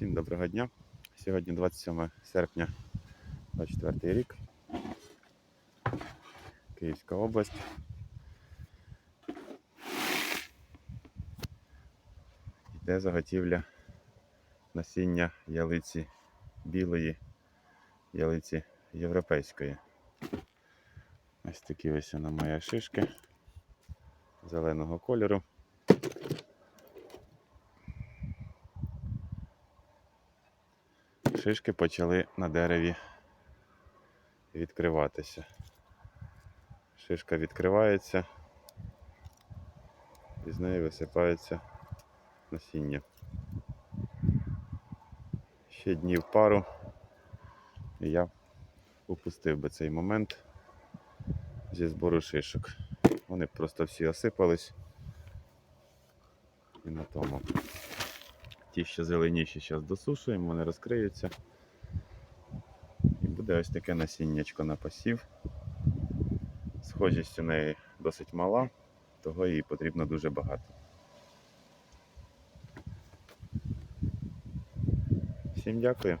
Всім доброго дня. Сьогодні 27 серпня 24 рік. Київська область. Йде заготівля насіння ялиці білої, ялиці європейської. Ось такі ось вона моя шишки зеленого кольору. Шишки почали на дереві відкриватися. Шишка відкривається, і з неї висипається насіння. Ще днів пару, і я упустив би цей момент зі збору шишок. Вони просто всі осипались і на тому. Ті, що зеленіші, зараз досушуємо, вони розкриються. І буде ось таке насіннячко на посів. Схожість у неї досить мала, того їй потрібно дуже багато. Всім дякую.